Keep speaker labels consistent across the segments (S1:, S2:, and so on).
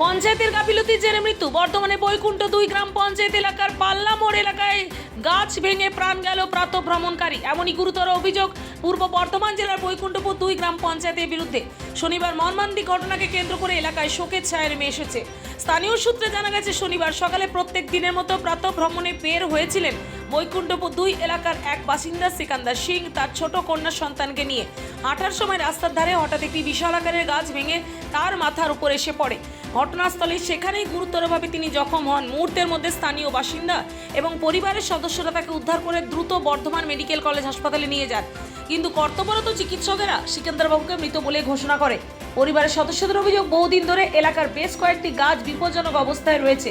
S1: পঞ্চায়েতের গাফিলতির জেরে মৃত্যু। বর্তমানে বৈকুণ্ঠ দুই গ্রাম পঞ্চায়েত এলাকার পাল্লা মোড় এলাকায় গাছ ভেঙে প্রাণ গেল প্রাত ভ্রমণকারী। এমনই গুরুতর অভিযোগ পূর্ব বর্ধমান জেলার বৈকুণ্ঠপুর দুই গ্রাম পঞ্চায়েতের বিরুদ্ধে। শনিবার মর্মান্তিক ঘটনাকে কেন্দ্র করে এলাকায় শোকের ছায়া নেমে এসেছে। স্থানীয় সূত্রে জানা গেছে, শনিবার সকালে প্রত্যেক দিনের মতো প্রাতঃ ভ্রমণে বের হয়েছিলেন বৈকুণ্ঠপুর দুই এলাকার এক বাসিন্দা সিকান্দার সিং, তার ছোট কন্যা সন্তানকে নিয়ে। হাঁটার সময় রাস্তার ধারে হঠাৎ একটি বিশাল আকারের গাছ ভেঙে তার মাথার উপর এসে পড়ে। ঘটনাস্থলে সেখানেই গুরুতরভাবে তিনি জখম হন। মুহূর্তের মধ্যে স্থানীয় বাসিন্দা এবং পরিবারের সদস্যরা তাকে উদ্ধার করে দ্রুত বর্ধমান মেডিকেল কলেজ হাসপাতালে নিয়ে যান। কিন্তু কর্তব্যরত চিকিৎসকেরা সিকান্দারবাবুকে মৃত বলে ঘোষণা করে। পরিবারের সদস্যদের অভিযোগ, বহুদিন ধরে এলাকার বেশ কয়েকটি গাছ বিপজ্জনক অবস্থায় রয়েছে।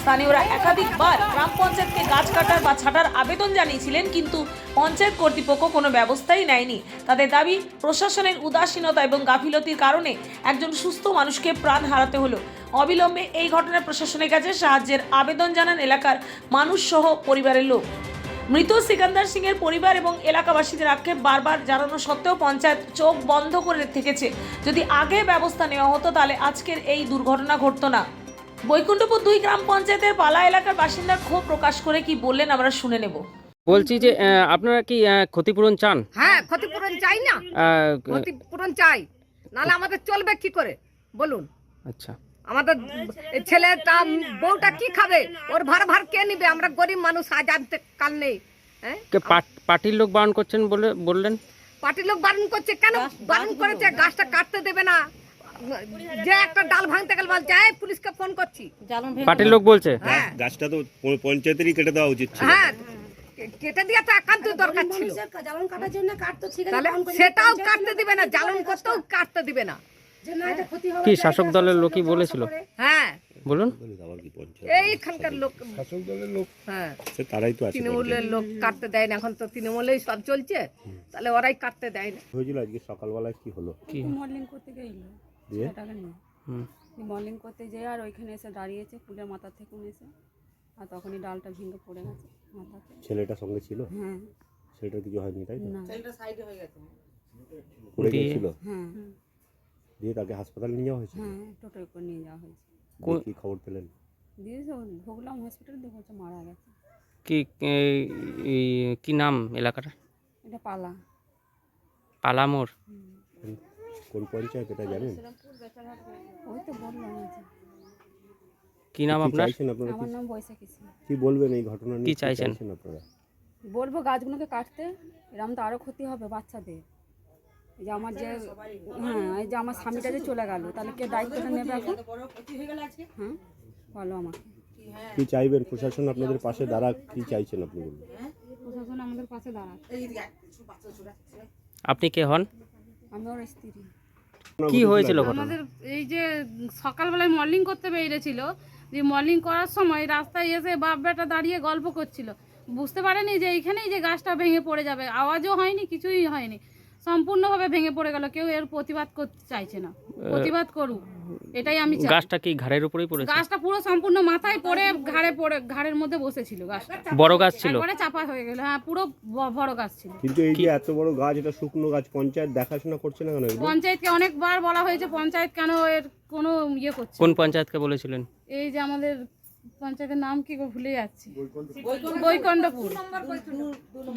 S1: স্থানীয়রা একাধিকবার গ্রাম পঞ্চায়েতকে গাছ কাটার বা ছাটার আবেদন জানিয়েছিলেন, কিন্তু পঞ্চায়েত কর্তৃপক্ষ কোনো ব্যবস্থাই নেয়নি। তাদের দাবি, প্রশাসনের উদাসীনতা এবং গাফিলতির কারণে একজন সুস্থ মানুষকে প্রাণ হারাতে হলো। অবিলম্বে এই ঘটনায় প্রশাসনের কাছে সাহায্যের আবেদন জানান এলাকার মানুষ সহ পরিবারের লোক। মৃত সিকান্দার সিং এর পরিবার এবং এলাকাবাসীদের আক্ষেপ বারবার জানানো সত্ত্বেও পঞ্চায়েত চোখ বন্ধ করে থেকেছে। যদি আগে ব্যবস্থা নেওয়া হতো, তাহলে আজকের এই দুর্ঘটনা ঘটতো না। বৈকুণ্ঠপুর দুই গ্রাম পঞ্চায়েতের পালা এলাকার বাসিন্দা ক্ষোভ প্রকাশ করে কি বললেন আমরা শুনে নেব।
S2: বলছি যে আহ, আপনারা কি আহ, ক্ষতিপূরণ চান?
S3: হ্যাঁ ক্ষতিপূরণ চাই না।
S2: আহ,
S3: ক্ষতিপূরণ চাই। নাহলে আমাদের চলবে কি করে? বলুন।
S2: আচ্ছা।
S3: আমাদের এই ছেলেটা বউটা কি খাবে? ওর ভার ভার কে নিবে? আমরা গরিব মানুষ আজ আনতে কাল নেই। হ্যাঁ?
S2: কে পাট- পার্টির লোক বারণ করছেন বলে বললেন?
S3: পার্টির লোক বারণ করছে। কেন বারণ করেছে? গাছটা কাটতে দেবে না। যে একটা ডাল ভাঙতে গেল বলছে এই পুলিশকে ফোন করছি।
S2: পার্টির লোক বলছে।
S3: হ্যাঁ।
S4: গাছটা তো পঞ্চায়েতেরই কেটে দেওয়া উচিত ছিল।
S3: হ্যাঁ কেটে দেওয়া তো একান্ত দরকার ছিল।
S5: জ্বালন কাটার জন্য কাটতো ঠিক আছে
S3: তাহলে
S5: বারণ করে
S3: সেটাও কাটতে দিবে না জ্বালন করতেও কাটতে দিবে না।
S5: যে না এটা ক্ষতি হবে
S2: কি শাসক দলের লোকই বলেছিল?
S3: হ্যাঁ।
S2: বলুন।
S3: এইখানকার লোক শাসক দলের লোক। হ্যাঁ।
S4: তারাই তো
S3: তৃণমূলের লোক কাটতে দেয় না এখন তো তৃণমূলেই সব চলছে। তাহলে ওরাই কাটতে দেয় না।
S4: হয়েছিল আজকে সকালবেলায় কি হলো?
S2: কি?
S6: মডেলিং করতে গেল
S4: দিয়ে?
S6: টাকা নিয়ে
S2: হুম।
S6: করতে যেয়ে আর ওইখানে এসে দাঁড়িয়েছে পুলের মাথা থেকে এসে আর তখনই ডালটা ভেঙে পড়ে গেছে মাথাতে।
S4: ছেলেটা সঙ্গে ছিল?
S6: হ্যাঁ।
S4: ছেলেটার কিছু হয়নি তাই
S6: না।
S4: পড়ে
S2: দিয়ে-
S4: গেছিল
S6: হ্যাঁ।
S4: দিয়ে তাকে হাসপাতালে নিয়ে যাওয়া হয়েছিল?
S6: হ্যাঁ টোটোয় করে নিয়ে যাওয়া হয়েছে।
S4: কি খবর পেলেন?
S6: দিয়ে ঢুকলাম হসপিটালে দেখো হচ্ছে মারা গেছে।
S2: কি কি নাম এলাকাটা
S6: এটা পালা।
S2: পালামোর।
S4: কোন পঞ্চায়েত এটা জানেন?
S6: ওই তো বললাম এই যে।
S2: কি নাম
S4: কি
S2: আপনার?
S4: চাইছেন আপনারা
S6: আমার
S4: কি-
S6: নাম বৈশাখী সিং।
S4: কি বলবেন এই ঘটনা নিয়ে?
S2: কি চাইছেন?
S4: আপনারা?
S6: বলব গাছগুলোকে কাটতে এরকম তো আরও ক্ষতি হবে বাচ্চাদের। এই যে আমার যে হ্যাঁ এই যে আমার স্বামীটা যে চলে গেল তাহলে কে দায়িত্বটা নেবে এখন? হ্যাঁ বলো আমাকে।
S4: কি চাইবেন? প্রশাসন আপনাদের পাশে দাঁড়া কি চাইছেন আপনি বলুন?
S6: প্রশাসন আমাদের পাশে দাঁড়ায়
S2: আপনি কে হন?
S6: আমি ওর স্ত্রী।
S2: কি হয়েছিল ঘটনা?
S7: আমাদের এই যে সকালবেলায় মর্নিং করতে বেরিয়েছিল যে মর্নিং করার সময় রাস্তায় এসে বাপ বেটা দাঁড়িয়ে গল্প করছিল। বুঝতে পারেনি যে এইখানেই যে গাছটা ভেঙে পড়ে যাবে আওয়াজও হয়নি কিছুই হয়নি। সম্পূর্ণভাবে ভেঙে পড়ে গেল কেউ এর প্রতিবাদ করতে চাইছে না। প্রতিবাদ করুক এটাই আমি চাই।
S2: গাছটা কি ঘাড়ের উপরেই পড়েছে?
S7: গাছটা পুরো সম্পূর্ণ মাথায় পড়ে ঘাড়ে পড়ে ঘাড়ের মধ্যে বসেছিল গাছটা।
S2: বড় গাছ ছিল?
S7: একবারে চাপা হয়ে গেল হ্যাঁ পুরো ব- বড় গাছ ছিল।
S4: কিন্তু এই যে এত বড় গাছ এটা শুকনো গাছ পঞ্চায়েত দেখাশোনা করছে না কেন এগুলো?
S7: পঞ্চায়েতকে অনেকবার বলা হয়েছে পঞ্চায়েত কেন এর কোনো ইয়ে করছে
S2: কোন পঞ্চায়েতকে বলেছিলেন?
S7: এই যে আমাদের পঞ্চায়েতের নাম কি গো ভুলে যাচ্ছি। বৈকণ্ঠপুর।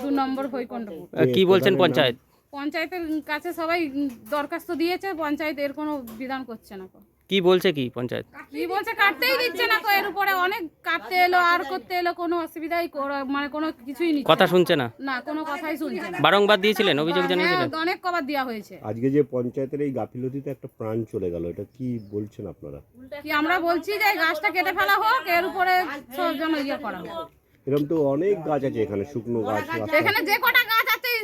S7: দু নম্বর বৈকণ্ঠপুর।
S2: আহ, কি বলছেন পঞ্চায়েত?
S7: পঞ্চায়েতের কাছে সবাই দরখাস্ত দিয়েছে পঞ্চায়েত এর কোনো বিধান করছে না
S2: কি। বলছে কি পঞ্চায়েত?
S7: কি বলছে কাটতেই দিচ্ছে না তো এর উপরে অনেক কাটতে এলো আর করতে এলো কোনো অসুবিধাই মানে কোনো কিছুই নিচ্ছে
S2: কথা শুনছে না?
S7: না কোনো কথাই শুনছে না।
S2: বারংবার দিয়েছিলেন অভিযোগ
S7: হ্যাঁ,
S2: জানিয়েছিলেন?
S7: অনেক কবার দেওয়া হয়েছে।
S4: আজকে যে পঞ্চায়েতের এই গাফিলতিতে একটা প্রাণ চলে গেল এটা কি বলছেন আপনারা?
S7: কি আমরা বলছি যে গাছটা কেটে ফেলা হোক এর উপরে সব যেন ইয়ে করা হোক।
S4: এরকম তো অনেক গাছ আছে এখানে শুকনো গাছ
S7: এখানে যে কটা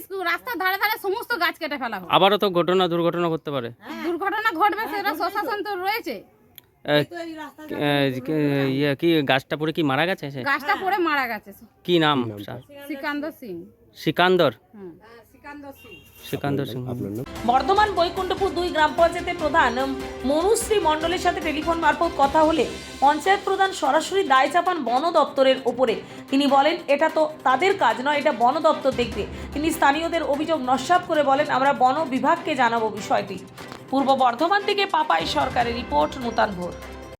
S7: স্কু- রাস্তার ধারে ধারে সমস্ত গাছ কেটে ফেলা হোক।
S2: আবারও তো ঘটনা দুর্ঘটনা করতে পারে।
S7: দুর্ঘটনা ঘটবে সেটা প্রশাসন তো রয়েছে।
S2: ইয়ে কি গাছটা পড়ে কি মারা গেছে?
S7: গাছটা পড়ে মারা গেছে।
S2: কি নাম?
S7: শ্রীকান্ত সিং।
S2: সিকান্দর?
S1: বর্ধমান বৈকুণ্ঠপুর দুই গ্রাম পঞ্চায়েতের প্রধান মনুশ্রী মণ্ডলের সাথে টেলিফোন মারফত কথা হলে পঞ্চায়েত প্রধান সরাসরি দায় চাপান বন দপ্তরের ওপরে। তিনি বলেন এটা তো তাদের কাজ নয় এটা বন দপ্তর দেখবে। তিনি স্থানীয়দের অভিযোগ নস্যাৎ করে বলেন আমরা বন বিভাগকে জানাব বিষয়টি। পূর্ব বর্ধমান থেকে পাপাই সরকারের রিপোর্ট নূতন ভোর